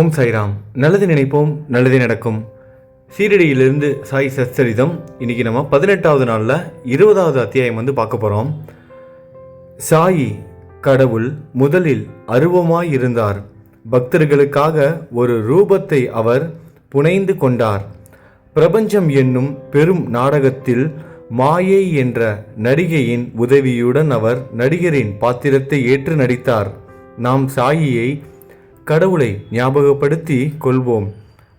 ஓம் சாய்ராம். நல்லது நினைப்போம் நல்லது நடக்கும். சீரடியிலிருந்து சாய் சச்சரிதம். இன்னைக்கு நம்ம பதினெட்டாவது நாளில் இருபதாவது அத்தியாயம் வந்து பார்க்க போகிறோம் சாயி கடவுள் முதலில் அருவமாய் இருந்தார் பக்தர்களுக்காக ஒரு ரூபத்தை அவர் புனைந்து கொண்டார். பிரபஞ்சம் என்னும் பெரும் நாடகத்தில் மாயை என்ற நடிகையின் உதவியுடன் அவர் நடிகரின் பாத்திரத்தை ஏற்று நடித்தார். நாம் சாயியை கடவுளை ஞாபகப்படுத்தி கொள்வோம்.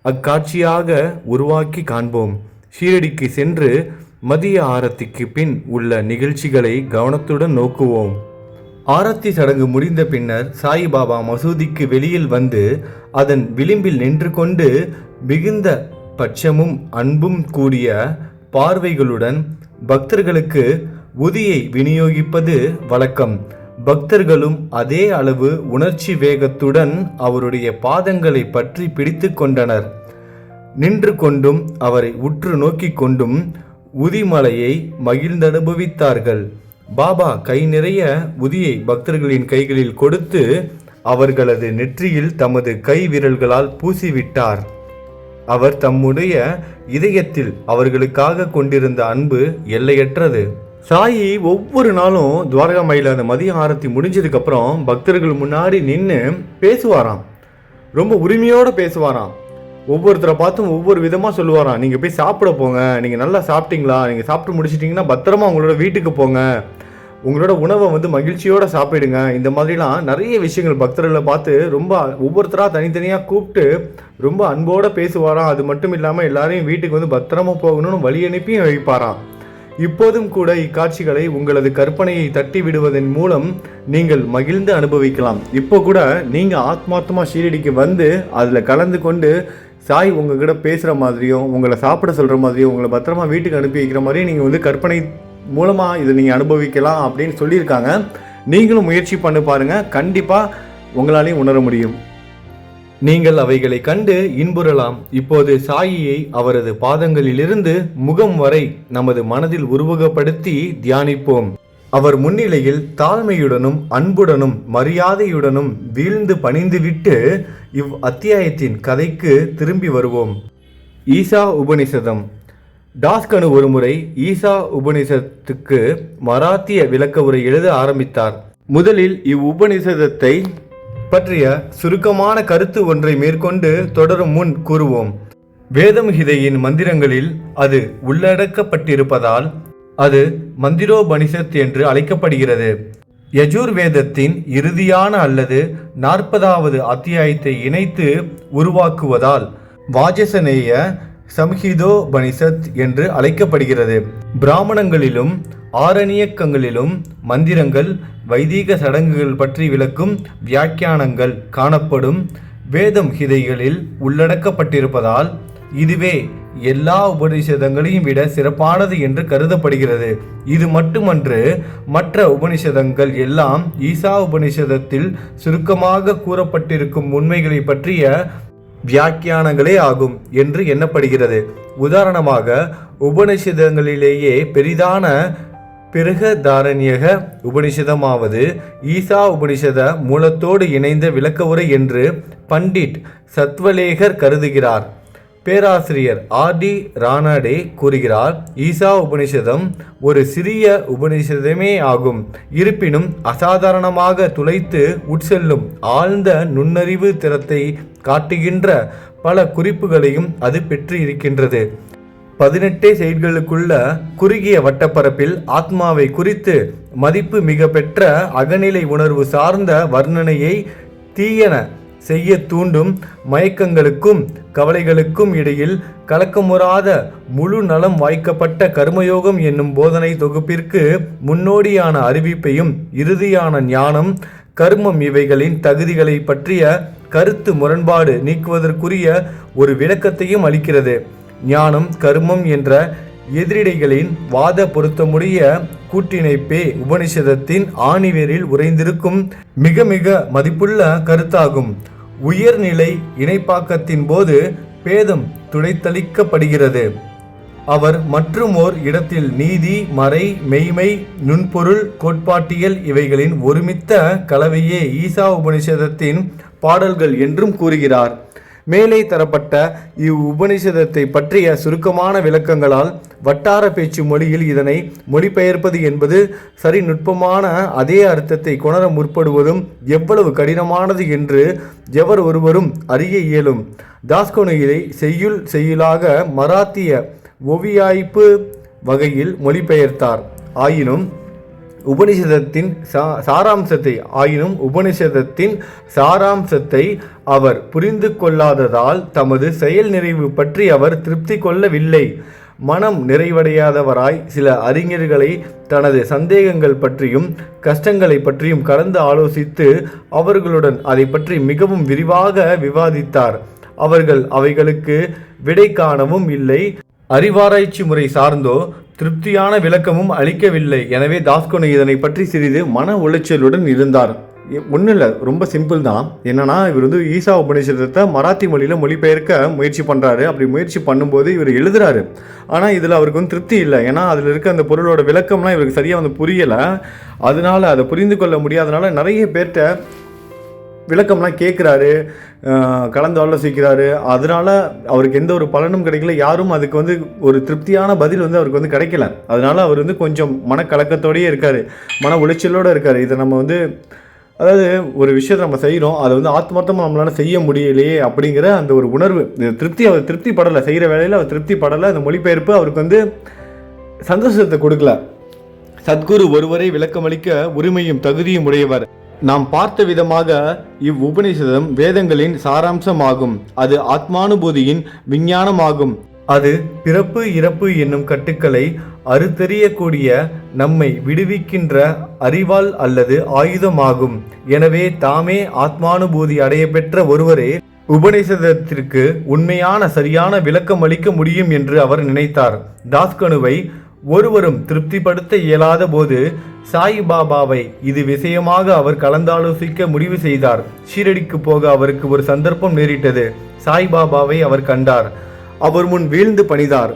அக்காட்சியாக உருவாக்கி காண்போம். ஷீரடிக்கு சென்று மதிய ஆரத்திக்கு பின் உள்ள நிகழ்ச்சிகளை கவனத்துடன் நோக்குவோம். ஆரத்தி சடங்கு முடிந்த பின்னர் சாயிபாபா மசூதிக்கு வெளியில் வந்து அதன் விளிம்பில் நின்று கொண்டு மிகுந்த பட்சமும் அன்பும் கூடிய பார்வைகளுடன் பக்தர்களுக்கு உதியை விநியோகிப்பது வழக்கம். பக்தர்களும் அதே அளவு உணர்ச்சி வேகத்துடன் அவருடைய பாதங்களை பற்றி பிடித்து கொண்டனர். நின்று கொண்டும் அவரை உற்று நோக்கி கொண்டும் உதிமலையை மகிழ்ந்தனுபவித்தார்கள். பாபா கை நிறைய உதியை பக்தர்களின் கைகளில் கொடுத்து அவர்களது நெற்றியில் தமது கை விரல்களால் பூசிவிட்டார். அவர் தம்முடைய இதயத்தில் அவர்களுக்காக கொண்டிருந்த அன்பு எல்லையற்றது. சாயி ஒவ்வொரு நாளும் துவாரகா மயில அந்த மதிய ஆரத்தி முடிஞ்சதுக்கப்புறம் பக்தர்கள் முன்னாடி நின்று பேசுவாராம். ரொம்ப உரிமையோடு பேசுவாராம். ஒவ்வொருத்தரை பார்த்தும் ஒவ்வொரு விதமாக சொல்லுவாராம். நீங்கள் போய் சாப்பிட போங்க. நீங்கள் நல்லா சாப்பிட்டீங்களா? நீங்கள் சாப்பிட்டு முடிச்சிட்டிங்கன்னா பத்திரமா உங்களோட வீட்டுக்கு போங்க. உங்களோட உணவை வந்து மகிழ்ச்சியோடு சாப்பிடுங்க. இந்த மாதிரிலாம் நிறைய விஷயங்கள் பக்தர்களை பார்த்து ரொம்ப ஒவ்வொருத்தராக தனித்தனியாக கூப்பிட்டு ரொம்ப அன்போடு பேசுவாராம். அது மட்டும் இல்லாமல் எல்லாரையும் வீட்டுக்கு வந்து பத்திரமா போகணும்னு வழி அனுப்பியும் வைப்பாராம். இப்போதும் கூட இக்காட்சிகளை உங்களது கற்பனையை தட்டி விடுவதன் மூலம் நீங்கள் மகிழ்ந்து அனுபவிக்கலாம். இப்போ கூட நீங்கள் ஆத்மார்த்தமா ஷீரடிக்கு வந்து அதில் கலந்து கொண்டு சாய் உங்ககிட்ட பேசுகிற மாதிரியும் உங்களை சாப்பிட சொல்கிற மாதிரியும் உங்களை பத்திரமா வீட்டுக்கு அனுப்பி வைக்கிற மாதிரியும் நீங்கள் வந்து கற்பனை மூலமாக இதை நீங்கள் அனுபவிக்கலாம் அப்படின்னு சொல்லியிருக்காங்க. நீங்களும் முயற்சி பண்ணி பாருங்கள் கண்டிப்பாக உங்களாலையும் உணர முடியும். நீங்கள் அவைகளை கண்டு இன்புறலாம். இப்போது சாயியை அவரது பாதங்களிலிருந்து முகம் வரை நமது மனதில் உருவகப்படுத்தி தியானிப்போம். அவர் முன்னிலையில் தாழ்மையுடனும் அன்புடனும் மரியாதையுடனும் வீழ்ந்து பணிந்துவிட்டு இவ் அத்தியாயத்தின் கதைக்கு திரும்பி வருவோம். ஈசா உபனிஷதம் டாஸ்கனு ஒருமுறை ஈசா உபனிஷத்துக்கு மராத்திய விளக்க உரை எழுத ஆரம்பித்தார். முதலில் இவ் உபனிஷதத்தை பற்றிய சுருக்கமான கருத்து ஒன்றை மேற்கொண்டு தொடரும் முன் கூறுவோம். வேதம்ஹிதையின் மந்திரங்களில் அது உள்ளடக்கப்பட்டிருப்பதால் அது மந்திரோபனிஷத் என்று அழைக்கப்படுகிறது. யஜுர் வேதத்தின் இறுதியான அல்லது நாற்பதாவது அத்தியாயத்தை இணைத்து உருவாக்குவதால் வாஜசனேய சம்ஹிதோபனிஷத் என்று அழைக்கப்படுகிறது. பிராமணங்களிலும் ஆரணியக்கங்களிலும் மந்திரங்கள் வைதீக சடங்குகள் பற்றி விளக்கும் வியாக்கியானங்கள் காணப்படும். வேதம் ஹிதைகளில் உள்ளடக்கப்பட்டிருப்பதால் இதுவே எல்லா உபனிஷதங்களையும் விட சிறப்பானது என்று கருதப்படுகிறது. இது மட்டுமன்று மற்ற உபனிஷதங்கள் எல்லாம் ஈசா உபனிஷதத்தில் சுருக்கமாக கூறப்பட்டிருக்கும் உண்மைகளை பற்றிய வியாக்கியானங்களே ஆகும் என்று எண்ணப்படுகிறது. உதாரணமாக உபனிஷதங்களிலேயே பெரிதான பிருகதாரண்யக உபனிஷதமாவது ஈசா உபனிஷத மூலத்தோடு இணைந்த விளக்க உரை என்று பண்டிட் சத்வலேகர் கருதுகிறார். பேராசிரியர் ஆர் டி ரானாடே கூறுகிறார் ஈசா உபனிஷதம் ஒரு சிறிய உபனிஷதமே ஆகும். இருப்பினும் அசாதாரணமாக துளைத்து உட்செல்லும் ஆழ்ந்த நுண்ணறிவு திறத்தை காட்டுகின்ற பல குறிப்புகளையும் அது பெற்று இருக்கின்றது பதினெட்டே செயல்களுக்குள்ள குறுகிய வட்டப்பரப்பில் ஆத்மாவை குறித்து மதிப்பு மிக பெற்ற அகநிலை உணர்வு சார்ந்த வர்ணனையை தீயன செய்ய தூண்டும் மயக்கங்களுக்கும் கவலைகளுக்கும் இடையில் கலக்கமுறாத முழு நலம் வாய்க்கப்பட்ட கர்மயோகம் என்னும் போதனை தொகுப்பிற்கு முன்னோடியான அறிவிப்பையும் இறுதியான ஞானம் கர்மம் இவைகளின் தகுதிகளை பற்றிய கருத்து முரண்பாடு நீக்குவதற்குரிய ஒரு விளக்கத்தையும் அளிக்கிறது. ஞானம் கர்மம் என்ற எதிரிடைகளின் வாத பொருத்தமுடைய கூட்டிணைப்பே உபனிஷதத்தின் ஆணிவேரில் உறைந்திருக்கும் மிக மிக மதிப்புள்ள கருத்தாகும். உயர்நிலை இணைப்பாக்கத்தின் போது பேதம் துடைத்தளிக்கப்படுகிறது. அவர் மற்றுமோர் இடத்தில் நீதி மறை மெய்மை நுண்பொருள் கோட்பாட்டியல் இவைகளின் ஒருமித்த கலவையே ஈசா உபனிஷதத்தின் பாடல்கள் என்றும் கூறுகிறார். மேலே தரப்பட்ட இவ் உபனிஷதத்தை பற்றிய சுருக்கமான விளக்கங்களால் வட்டார பேச்சு மொழியில் இதனை மொழிபெயர்ப்பது என்பது சரி நுட்பமான அதே அர்த்தத்தை கொணர முற்படுவதும் எவ்வளவு கடினமானது என்று எவர் ஒருவரும் அறிய இயலும். தாஸ்கோனு இதை செய்யுள் செய்யுளாக மராத்திய ஒவியாய்ப்பு வகையில் மொழிபெயர்த்தார். ஆயினும் உபனிஷதத்தின் சா சாராம்சத்தை ஆயினும் உபனிஷதத்தின் சாராம்சத்தை அவர் புரிந்து கொள்ளாததால் தமது செயல் நிறைவு பற்றி அவர் திருப்தி கொள்ளவில்லை. மனம் நிறைவடையாதவராய் சில அறிஞர்களை தனது சந்தேகங்கள் பற்றியும் கஷ்டங்களை பற்றியும் கலந்து ஆலோசித்து அவர்களுடன் அதை பற்றி மிகவும் விரிவாக விவாதித்தார். அவர்கள் அவைகளுக்கு விடை காணவும் இல்லை. அறிவாராய்ச்சி முறை சார்ந்தோ திருப்தியான விளக்கமும் அளிக்கவில்லை. எனவே தாஸ்கோனு இதனை பற்றி சிறிது மன உளைச்சலுடன் இருந்தார். ஒன்றும் இல்லை ரொம்ப சிம்பிள் தான். என்னன்னா இவர் வந்து ஈசா உபநிஷதத்தை மராத்தி மொழியில் மொழிபெயர்க்க முயற்சி பண்ணுறாரு அப்படி முயற்சி பண்ணும்போது இவர் எழுதுறாரு. ஆனால் இதில் அவருக்கு வந்து திருப்தி இல்லை. ஏன்னா அதில் இருக்க அந்த பொருளோட விளக்கம்லாம் இவருக்கு சரியாக வந்து புரியலை. அதனால் அதை புரிந்து கொள்ள முடியாதனால நிறைய பேர்கிட்ட விளக்கம்லாம் கேட்குறாரு கலந்து ஆலோசிக்கிறாரு. அதனால் அவருக்கு எந்த ஒரு பலனும் கிடைக்கல. யாரும் அதுக்கு வந்து ஒரு திருப்தியான பதில் வந்து அவருக்கு வந்து கிடைக்கல. அதனால் அவர் வந்து கொஞ்சம் மனக்கலக்கத்தோடயே இருக்கார். மன உளைச்சலோடு இருக்கார். இதை நம்ம வந்து அதாவது ஒரு விஷயத்தை நம்ம செய்கிறோம் அதை வந்து ஆத்மார்த்தமாக நம்மளால் செய்ய முடியலையே அப்படிங்கிற அந்த ஒரு உணர்வு. திருப்தி அவர் திருப்தி படலை செய்கிற வேலையில் அவர் திருப்தி படலை அந்த மொழிபெயர்ப்பு அவருக்கு வந்து சந்தோஷத்தை கொடுக்கல. சத்குரு ஒருவரை விளக்கமளிக்க உரிமையும் தகுதியும் உடையவர். நாம் பார்த்த விதமாக இவ் உபநிஷதம் வேதங்களின் சாராம்சமாகும். அது ஆத்மானுபூதியின் விஞ்ஞானமாகும். அது பிறப்பு இறப்பு என்னும் கட்டுக்களை அறுத்தெறியக்கூடிய நம்மை விடுவிக்கின்ற அறிவால் அல்லது ஆயுதமாகும். எனவே தாமே ஆத்மானுபூதி அடைய பெற்ற ஒருவரே உபநிஷதத்திற்கு உண்மையான சரியான விளக்கம் அளிக்க முடியும் என்று அவர் நினைத்தார். தாஸ்கனுவை ஒருவரும் திருப்திப்படுத்த இயலாத போது சாயிபாபாவை இது விஷயமாக அவர் கலந்தாலோசிக்க முடிவு செய்தார். ஷீரடிக்கு போக அவருக்கு ஒரு சந்தர்ப்பம் நேரிட்டது. சாய்பாபாவை அவர் கண்டார். அவர் முன் வீழ்ந்து பணிதார்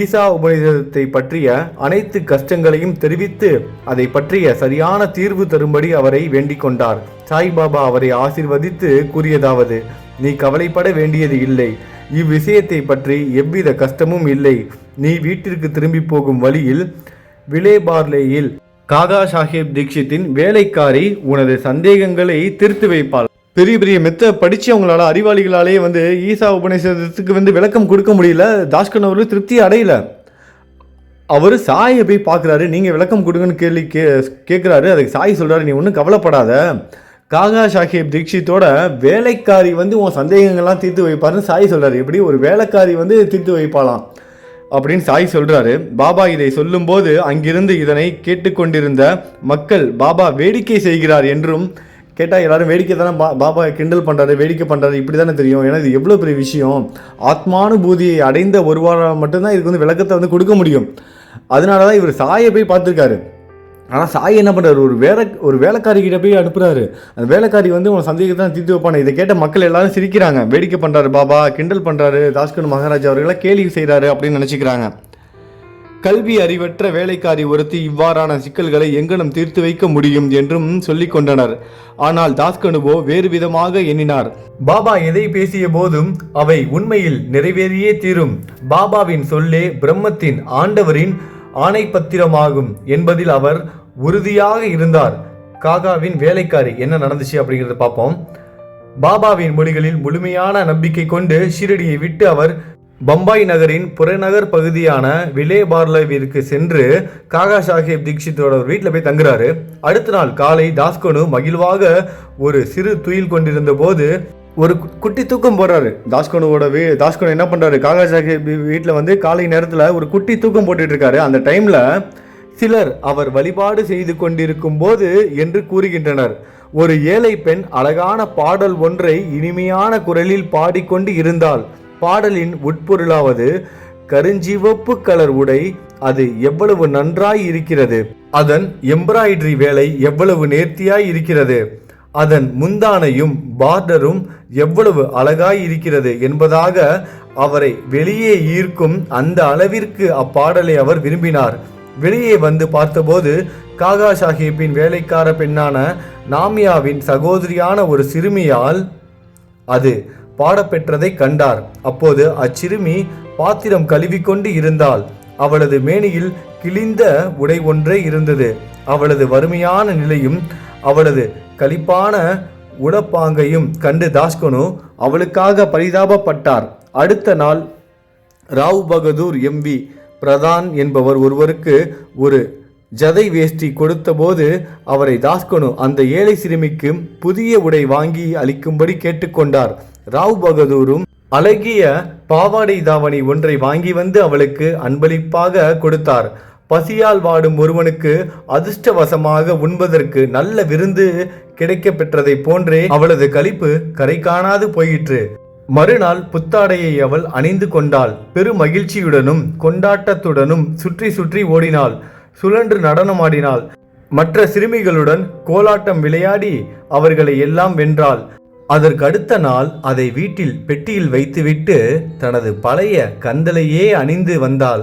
ஈசா உபநிஷத்தை பற்றிய அனைத்து கஷ்டங்களையும் தெரிவித்து அதை பற்றிய சரியான தீர்வு தரும்படி அவரை வேண்டிக் கொண்டார். சாய்பாபா அவரை ஆசிர்வதித்து கூறியதாவது நீ கவலைப்பட வேண்டியது இல்லை. இவ்விஷயத்தை பற்றி எவ்வித கஷ்டமும் இல்லை. நீ வீட்டிற்கு திரும்பி போகும் வழியில் விலேபார்லேயில் காகா சாஹேப் தீக்ஷித்தின் வேலைக்காரி உனது சந்தேகங்களை தீர்த்து வைப்பாள். பெரிய பெரிய மெத்த படிச்சவங்களால அறிவாளிகளாலே வந்து ஈசா உபநிஷதத்துக்கு வந்து விளக்கம் கொடுக்க முடியல தாஸ்கன் அவர்கள் திருப்தி அடையல. அவர் சாயை போய் பார்க்குறாரு நீங்கள் விளக்கம் கொடுங்கன்னு கேள்வி கே கேட்குறாரு அதுக்கு சாய் சொல்கிறாரு நீ ஒன்றும் கவலைப்படாத. காகா சாஹேப் தீக்ஷித்தோட வேலைக்காரி வந்து உன் சந்தேகங்கள்லாம் தீர்த்து வைப்பாருன்னு சாய் சொல்கிறாரு எப்படி? ஒரு வேலைக்காரி வந்து தீர்த்து வைப்பாளாம். அப்படின்னு சாய் சொல்கிறாரு பாபா இதை சொல்லும்போது அங்கிருந்து இதனை கேட்டுக்கொண்டிருந்த மக்கள் பாபா வேடிக்கை செய்கிறார் என்றும் கேட்டால் எல்லாரும் வேடிக்கை தானே பா பாபா கிண்டல் பண்ணுறாரு வேடிக்கை பண்ணுறாரு இப்படி தானே தெரியும். ஏன்னா இது எவ்வளோ பெரிய விஷயம். ஆத்மானுபூதியை அடைந்த ஒருவாரால் மட்டும்தான் இதுக்கு வந்து விளக்கத்தை வந்து கொடுக்க முடியும். அதனால தான் இவர் சாயை போய் பார்த்துருக்காரு. ஆனால் சாய் என்ன பண்ணுறாரு ஒரு வேலை ஒரு வேலைக்காரிக்கிட்ட போய் அனுப்புகிறாரு அந்த வேலைக்காரி வந்து உன் சந்தேகத்தை தான் தீர்த்து வைப்பானே. இதை கேட்ட மக்கள் எல்லாரும் சிரிக்கிறாங்க. வேடிக்கை பண்ணுறாரு பாபா கிண்டல் பண்ணுறாரு தாஸ்கன் மகாராஜா அவர்களை கேலி செய்கிறாரு அப்படின்னு நினச்சிக்கிறாங்க. கல்வி அறிவற்ற வேலைக்காரி ஒருத்தி இவ்வாறான சிக்கல்களை எங்கனம் தீர்த்து வைக்க முடியும் என்றும் சொல்லிக் கொண்டனர். ஆனால் தாஸ்கனுவோ வேறு விதமாக எண்ணினார். பாபா எதை பேசிய போதும் அவை உண்மையில் நிறைவேறியே தீரும். பாபாவின் சொல்லே பிரம்மத்தின் ஆண்டவரின் ஆணைப்பத்திரமாகும் என்பதில் அவர் உறுதியாக இருந்தார். காகாவின் வேலைக்காரி என்ன நடந்துச்சு அப்படிங்கிறத பார்ப்போம். பாபாவின் மொழிகளில் முழுமையான நம்பிக்கை கொண்டு ஷிரடியை விட்டு அவர் பம்பாய் நகரின் புறநகர் பகுதியான விலே பார்லவிற்கு சென்று காகா சாஹேப் தீக்ஷித்தோட வீட்டில் போய் தங்குறாரு. அடுத்த நாள் காலை தாஸ்கோனு மகிழ்வாக ஒரு சிறு துயில் கொண்டிருந்த போது ஒரு குட்டி தூக்கம் போடுறாரு. தாஸ்கனுவோட வீ தாஸ்கோனு என்ன பண்ணுறாரு காகா சாஹேப் வீட்டில் வந்து காலை நேரத்தில் ஒரு குட்டி தூக்கம் போட்டுட்டு இருக்காரு. அந்த டைமில் சிலர் அவர் வழிபாடு செய்து கொண்டிருக்கும் போது என்று கூறுகின்றனர். ஒரு ஏழை பெண் அழகான பாடல் ஒன்றை இனிமையான குரலில் பாடிக்கொண்டு இருந்தால் பாடலின் உட்பொருளாவது கருஞ்சிவப்பு கலர் உடை அது எவ்வளவு நன்றாய் இருக்கிறது. அதன் எம்ப்ராய்டரி வேலை எவ்வளவு நேர்த்தியாய் இருக்கிறது. அதன் முந்தானையும் பார்டரும் எவ்வளவு அழகாய் இருக்கிறது என்பதாக அவரை வெளியே ஈர்க்கும் அந்த அளவிற்கு அப்பாடலை அவர் விரும்பினார். வெளியே வந்து பார்த்தபோது காகா சாஹிப்பின் வேலைக்கார பெண்ணான நாமியாவின் சகோதரியான ஒரு சிறுமியால் அது பாடப்பெற்றதை கண்டார். அப்போது அச்சிறுமி பாத்திரம் கழுவிக்கொண்டு இருந்தாள். அவளது மேனியில் கிழிந்த உடை ஒன்றே இருந்தது. அவளது வறுமையான நிலையும் அவளது களிப்பான உடப்பாங்கையும் கண்டு தாஸ்கனு அவளுக்காக பரிதாபப்பட்டார். அடுத்த நாள் ராவ் பகதூர் எம்வி பிரதான் என்பவர் ஒருவருக்கு ஒரு ஜதை வேஷ்டி கொடுத்தபோது அவரை தாஸ்கனு அந்த ஏழை சிறுமிக்கு புதிய உடை வாங்கி அளிக்கும்படி கேட்டுக்கொண்டார். ராவ் பகதூரும் அழகிய பாவாடை தாவணி ஒன்றை வாங்கி வந்து அவளுக்கு அன்பளிப்பாக கொடுத்தார். பசியால் வாடும் ஒருவனுக்கு அதிர்ஷ்டவசமாக உண்பதற்கு நல்ல விருந்து கிடைக்கப்பெற்றதைப் போன்றே அவளது களிப்பு கரை காணாது போயிற்று. மறுநாள் புத்தாடையை அவள் அணிந்து கொண்டாள். பெரு மகிழ்ச்சியுடனும் கொண்டாட்டத்துடனும் சுற்றி சுற்றி ஓடினாள். சுழன்று நடனமாடினாள் மற்ற சிறுமிகளுடன் கோலாட்டம் விளையாடி அவர்களை எல்லாம் வென்றாள். அதற்கு அடுத்த நாள் அதை வீட்டில் பெட்டியில் வைத்துவிட்டு தனது பழைய கந்தலையே அணிந்து வந்தாள்.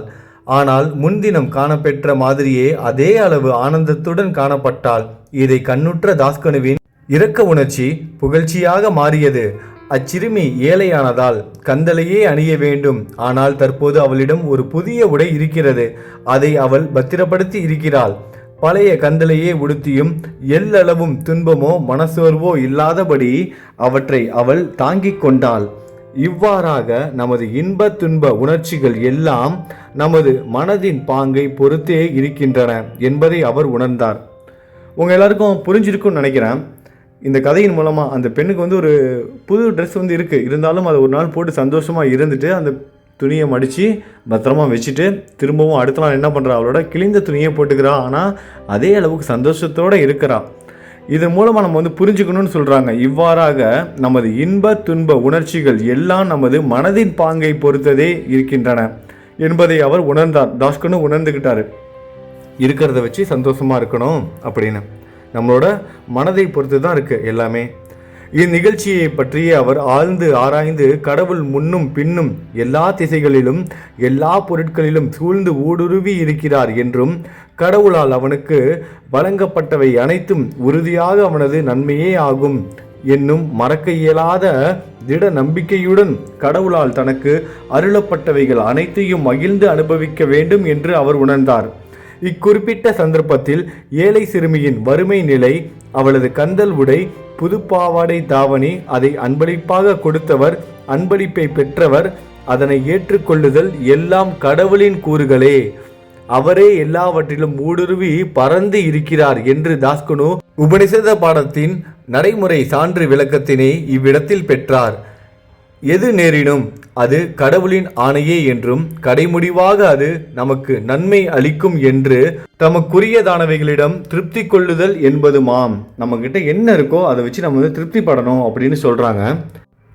ஆனால் முன்தினம் காணப்பெற்ற மாதிரியே அதே அளவு ஆனந்தத்துடன் காணப்பட்டாள். இதை கண்ணுற்ற தாஸ்கனுவின் இரக்க உணர்ச்சி புகழ்ச்சியாக மாறியது. அச்சிறுமி ஏழையானதால் கந்தலையே அணிய வேண்டும். ஆனால் தற்போது அவளிடம் ஒரு புதிய உடை இருக்கிறது. அதை அவள் பத்திரப்படுத்தி இருக்கிறாள். பழைய கந்தலையே உடுத்தியும் எல்லளவும் துன்பமோ மனசோர்வோ இல்லாதபடி அவற்றை அவள் தாங்கிக் கொண்டாள். இவ்வாறாக நமது இன்ப துன்ப உணர்ச்சிகள் எல்லாம் நமது மனதின் பாங்கை பொறுத்தே இருக்கின்றன என்பதை அவர் உணர்ந்தார். உங்கள் எல்லாருக்கும் புரிஞ்சிருக்கும்னு நினைக்கிறேன். இந்த கதையின் மூலமாக அந்த பெண்ணுக்கு வந்து ஒரு புது ட்ரெஸ் வந்து இருக்குது இருந்தாலும் அதை ஒரு நாள் போட்டு சந்தோஷமாக இருந்துட்டு அந்த துணியை மடித்து பத்திரமா வச்சுட்டு திரும்பவும் அடுத்த நாள் என்ன பண்ணுறா அவளோட கிழிந்த துணியை போட்டுக்கிறா. ஆனால் அதே அளவுக்கு சந்தோஷத்தோடு இருக்கிறா. இதன் மூலமாக நம்ம வந்து புரிஞ்சுக்கணும்னு சொல்கிறாங்க இவ்வாறாக நமது இன்ப துன்ப உணர்ச்சிகள் எல்லாம் நமது மனதின் பாங்கை பொறுத்ததே இருக்கின்றன என்பதை அவர் உணர்ந்தார். தாஸ்கனு உணர்ந்துக்கிட்டார் இருக்கிறத வச்சு சந்தோஷமாக இருக்கணும் அப்படின்னு. நம்மளோட மனதை பொறுத்து தான் இருக்குது எல்லாமே. இந்நிகழ்ச்சியை பற்றிய அவர் ஆழ்ந்து ஆராய்ந்து கடவுள் முன்னும் பின்னும் எல்லா திசைகளிலும் எல்லா பொருட்களிலும் சூழ்ந்து ஊடுருவி இருக்கிறார் என்றும் கடவுளால் அவனுக்கு வழங்கப்பட்டவை அனைத்தும் உறுதியாக அவனது நன்மையே ஆகும் என்னும் மறக்க இயலாத திட நம்பிக்கையுடன் கடவுளால் தனக்கு அருளப்பட்டவைகள் அனைத்தையும் மகிழ்ந்து அனுபவிக்க வேண்டும் என்று அவர் உணர்ந்தார். இக்குறிப்பிட்ட சந்தர்ப்பத்தில் ஏழை சிறுமியின் வறுமை நிலை அவளது கந்தல் உடை புதுப்பாவாடை தாவணி அதை அன்பளிப்பாக கொடுத்தவர் அன்பளிப்பை பெற்றவர் அதனை ஏற்றுக்கொள்ளுதல் எல்லாம் கடவுளின் கூறுகளே. அவரே எல்லாவற்றிலும் ஊடுருவி பறந்து இருக்கிறார் என்று தாஸ்குனு உபனிஷத பாடத்தின் நடைமுறை சான்று விளக்கத்தினை இவ்விடத்தில் பெற்றார். எது நேரிடும்? அது கடவுளின் ஆணையே என்றும் கடைமுடிவாக அது நமக்கு நன்மை அளிக்கும் என்று தமக்குரியதானவைகளிடம் திருப்தி கொள்ளுதல் என்பதுமாம். நம்ம கிட்ட என்ன இருக்கோ அதை வச்சு நம்ம வந்து திருப்தி படணும் அப்படின்னு சொல்றாங்க.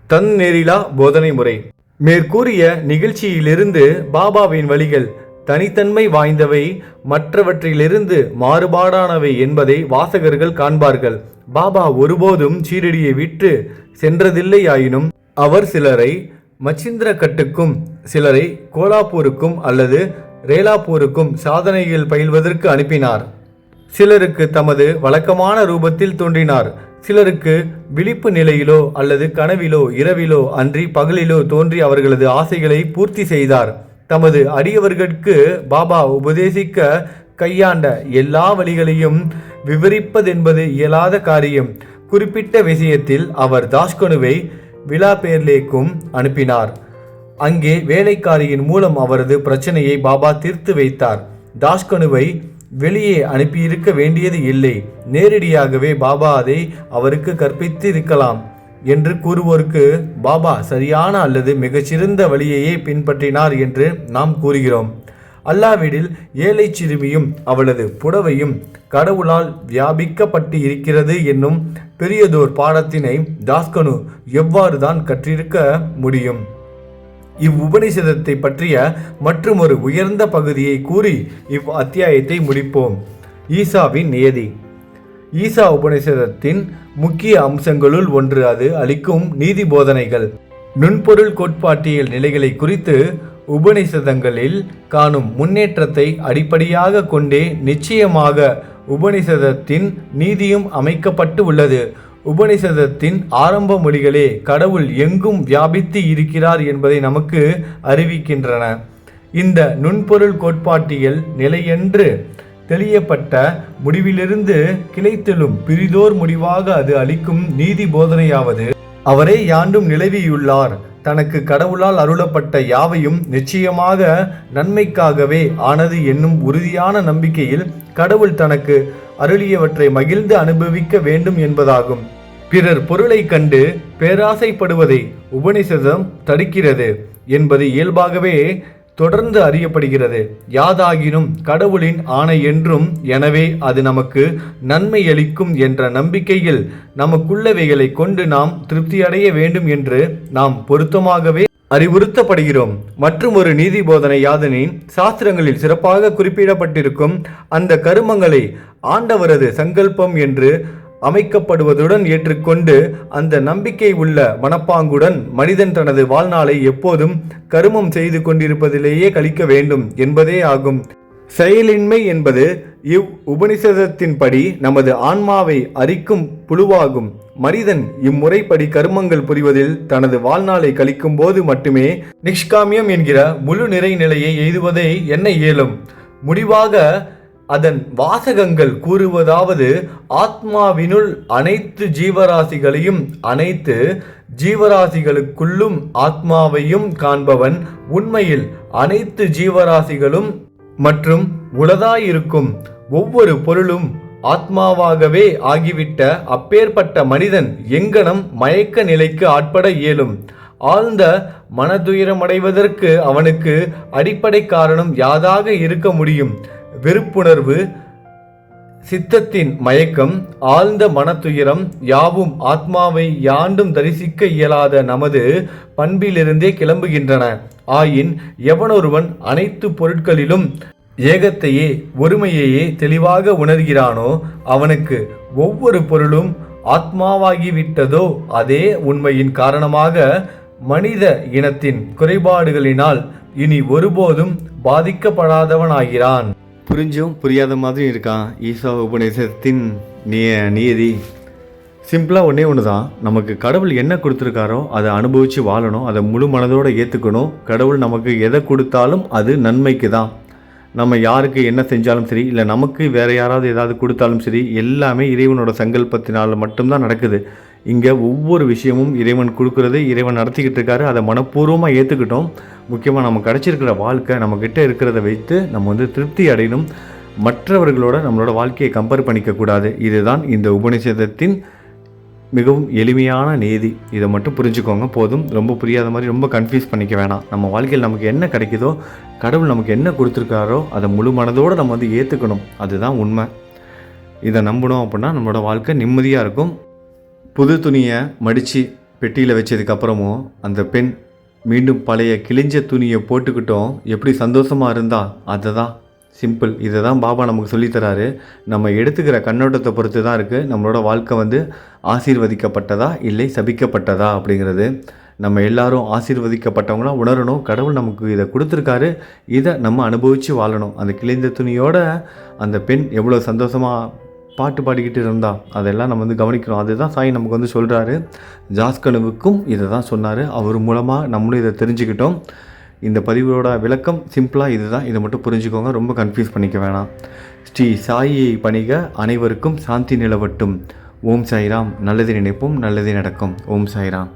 தன் நேரிலா போதனை முறை. மேற்கூறிய நிகழ்ச்சியிலிருந்து பாபாவின் வழிகள் தனித்தன்மை வாய்ந்தவை மற்றவற்றிலிருந்து மாறுபாடானவை என்பதை வாசகர்கள் காண்பார்கள். பாபா ஒருபோதும் சீரடியை விட்டு சென்றதில்லையாயினும் அவர் சிலரை மச்சிந்திரக்கட்டுக்கும் சிலரை கோலாப்பூருக்கும் அல்லது ரேலாப்பூருக்கும் சாதனைகள் பயில்வதற்கு அனுப்பினார். சிலருக்கு தமது வழக்கமான ரூபத்தில் தோன்றினார். சிலருக்கு விழிப்பு நிலையிலோ அல்லது கனவிலோ இரவிலோ அன்றி பகலிலோ தோன்றி அவர்களது ஆசைகளை பூர்த்தி செய்தார். தமது அடியவர்களுக்கு பாபா உபதேசிக்க கையாண்ட எல்லா வழிகளையும் விவரிப்பதென்பது இயலாத காரியம். குறிப்பிட்ட விஷயத்தில் அவர் தாஷ்கனுவை விலாபேர்லேக்கும் அனுப்பினார். அங்கே வேலைக்காரியின் மூலம் அவரது பிரச்சனையை பாபா தீர்த்து வைத்தார். தாஷ்கனுவை வெளியே அனுப்பியிருக்க வேண்டியது இல்லை. நேரடியாகவே பாபா அதை அவருக்கு கற்பித்து இருக்கலாம் என்று கூறுவோருக்கு பாபா சரியான அல்லது மிகச்சிறந்த வழியையே பின்பற்றினார் என்று நாம் கூறுகிறோம். அல்லாவிடில் ஏழை சிறுமியும் அவளது புடவையும் கடவுளால் வியாபிக்கப்பட்டு இருக்கிறது என்னும் பெரியதோர் பாடத்தினை தாஸ்கனு எவ்வாறு தான் கற்றிருக்க முடியும்? இவ்வுபனிஷதத்தை பற்றிய மற்றுமொரு உயர்ந்த பகுதியை கூறி இவ் அத்தியாயத்தை முடிப்போம். ஈசாவின் நியதி. ஈசா உபநிஷதத்தின் முக்கிய அம்சங்களுள் ஒன்று அது அளிக்கும் நீதி போதனைகள் நுண்பொருள் கோட்பாட்டியல் நிலைகளை குறித்து உபநிஷதங்களில் காணும் முன்னேற்றத்தை அடிப்படையாக கொண்டே நிச்சயமாக உபநிஷதத்தின் நீதியும் அமைக்கப்பட்டு உள்ளது. உபனிஷதத்தின் ஆரம்ப மொழிகளே கடவுள் எங்கும் வியாபித்து இருக்கிறார் என்பதை நமக்கு அறிவிக்கின்றன. இந்த நுண்பொருள் கோட்பாட்டியல் நிலையென்று தெளியப்பட்ட முடிவிலிருந்து கிளைத்தெழும் பிரிதோர் முடிவாக அது அளிக்கும் நீதி போதனையாவது. அவரே யாண்டும் நிலவியுள்ளார். தனக்கு கடவுளால் அருளப்பட்ட யாவையும் நிச்சயமாக நன்மைக்காகவே ஆனது என்னும் உறுதியான நம்பிக்கையில் கடவுள் தனக்கு அருளியவற்றை மகிழ்ந்து அனுபவிக்க வேண்டும் என்பதாகும். பிறர் பொருளைக் கண்டு பேராசைப்படுவதை உபனிஷதம் தடுக்கிறது என்பது இயல்பாகவே தொடர்ந்து அறியப்படுகிறது. யாதாகினும் கடவுளின் ஆணை என்றும் எனவே அது நமக்கு நன்மை அளிக்கும் என்ற நம்பிக்கையில் நமக்குள்ளவைகளை கொண்டு நாம் திருப்தியடைய வேண்டும் என்று நாம் பொருத்தமாகவே அறிவுறுத்தப்படுகிறோம். மற்றும் ஒரு நீதி போதனை யாதனின் சாஸ்திரங்களில் சிறப்பாக குறிப்பிடப்பட்டிருக்கும் அந்த கருமங்களை ஆண்டவரது சங்கல்பம் என்று அமைக்கப்படுவதுடன் ஏற்றுக்கொண்டு அந்த நம்பிக்கை உள்ள மனப்பாங்குடன் மனிதன் தனது வாழ்நாளை எப்போதும் கருமம் செய்து கொண்டிருப்பதிலேயே கழிக்க வேண்டும் என்பதே ஆகும். செயலின்மை என்பது இவ் உபனிஷதத்தின்படி நமது ஆன்மாவை அரிக்கும் புழுவாகும். மனிதன் இம்முறைப்படி கருமங்கள் புரிவதில் தனது வாழ்நாளை கழிக்கும் போது மட்டுமே நிஷ்காமியம் என்கிற முழு நிறை நிலையை எய்துவதை என்ன இயலும் முடிவாக அதன் வாசகங்கள் கூறுவதாவது ஆத்மாவினுள் அனைத்து ஜீவராசிகளையும் அனைத்து ஜீவராசிகளுக்குள்ளும் ஆத்மாவையும் காண்பவன் உண்மையில் அனைத்து ஜீவராசிகளும் மற்றும் உளதாயிருக்கும் ஒவ்வொரு பொருளும் ஆத்மாவாகவே ஆகிவிட்ட அப்பேற்பட்ட மனிதன் எங்கனம் மயக்க நிலைக்கு ஆட்பட இயலும். ஆழ்ந்த மனதுயரமடைவதற்கு அவனுக்கு அடிப்படை காரணம் யாதாக இருக்க முடியும்? வெறுப்புணர்வு சித்தத்தின் மயக்கம் ஆழ்ந்த மனத்துயரம் யாவும் ஆத்மாவை யாண்டும் தரிசிக்க இயலாத நமது பண்பிலிருந்தே கிளம்புகின்றன. ஆயின் எவனொருவன் அனைத்து பொருட்களிலும் ஏகத்தையே ஒருமையையே தெளிவாக உணர்கிறானோ அவனுக்கு ஒவ்வொரு பொருளும் ஆத்மாவாகிவிட்டதோ அதே உண்மையின் காரணமாக மனித இனத்தின் குறைபாடுகளினால் இனி ஒருபோதும் பாதிக்கப்படாதவனாகிறான். புரிஞ்சும் புரியாத மாதிரி இருக்கான். ஈசா உபநிஷத்தின் நிய நியதி. சிம்பிளாக ஒன்றே ஒன்று தான் நமக்கு கடவுள் என்ன கொடுத்துருக்காரோ அதை அனுபவித்து வாழணும் அதை முழு மனதோடு ஏற்றுக்கணும் கடவுள் நமக்கு எதை கொடுத்தாலும் அது நன்மைக்கு தான் நம்ம யாருக்கு என்ன செஞ்சாலும் சரி இல்லை நமக்கு வேறு யாராவது ஏதாவது கொடுத்தாலும் சரி எல்லாமே இறைவனோட சங்கல்பத்தினால் மட்டும்தான் நடக்குது. இங்கே ஒவ்வொரு விஷயமும் இறைவன் கொடுக்குறது இறைவன் நடத்திக்கிட்டு இருக்காரு. அதை மனப்பூர்வமாக ஏற்றுக்கிட்டோம் முக்கியமாக நம்ம கிடச்சிருக்கிற வாழ்க்கை நம்மக்கிட்ட இருக்கிறத வைத்து நம்ம வந்து திருப்தி அடையணும். மற்றவர்களோட நம்மளோட வாழ்க்கையை கம்பேர் பண்ணிக்கக்கூடாது. இதுதான் இந்த உபநிஷதத்தின் மிகவும் எளிமையான நீதி. இதை மட்டும் புரிஞ்சுக்கோங்க போதும். ரொம்ப புரியாத மாதிரி ரொம்ப கன்ஃபியூஸ் பண்ணிக்க வேணாம். நம்ம வாழ்க்கையில் நமக்கு என்ன கிடைக்குதோ கடவுள் நமக்கு என்ன கொடுத்துருக்காரோ அதை முழு மனதோடு நம்ம வந்து ஏற்றுக்கணும் அதுதான் உண்மை. இதை நம்பணும் அப்படின்னா நம்மளோட வாழ்க்கை நிம்மதியாக இருக்கும். புது துணியை மடித்து பெட்டியில் வச்சதுக்கப்புறமும் அந்த பெண் மீண்டும் பழைய கிழிஞ்ச துணியை போட்டுக்கிட்டோம். எப்படி சந்தோஷமாக இருந்தா அதை தான் சிம்பிள். இதை தான் பாபா நமக்கு சொல்லித்தராரு நம்ம எடுத்துக்கிற கண்ணோட்டத்தை பொறுத்து தான் இருக்குது நம்மளோட வாழ்க்கை வந்து ஆசீர்வதிக்கப்பட்டதா இல்லை சபிக்கப்பட்டதா அப்படிங்கிறது. நம்ம எல்லாரும் ஆசீர்வதிக்கப்பட்டவங்களாம் உணரணும். கடவுள் நமக்கு இதை கொடுத்துருக்காரு. இதை நம்ம அனுபவித்து வாழணும். அந்த கிழிந்த துணியோட அந்த பெண் எவ்வளோ சந்தோஷமாக பாட்டு பாடிக்கிட்டு இருந்தா அதெல்லாம் நம்ம வந்து கவனிக்கணும். அதுதான் சாய் நமக்கு வந்து சொல்கிறாரு ஜாஸ்கனுவுக்கும் இதை தான் சொன்னார். அவர் மூலமாக நம்மளும் இதை தெரிஞ்சுக்கிட்டோம். இந்த பதிவோட விளக்கம் சிம்பிளாக இதுதான். இதை மட்டும் புரிஞ்சுக்கோங்க. ரொம்ப கன்ஃபியூஸ் பண்ணிக்க வேணாம். ஸ்ரீ சாயியை பணிக அனைவருக்கும் சாந்தி நிலவட்டும். ஓம் சாய்ராம். நல்லது நினைப்போம். நல்லது நடக்கும். ஓம் சாய்ராம்.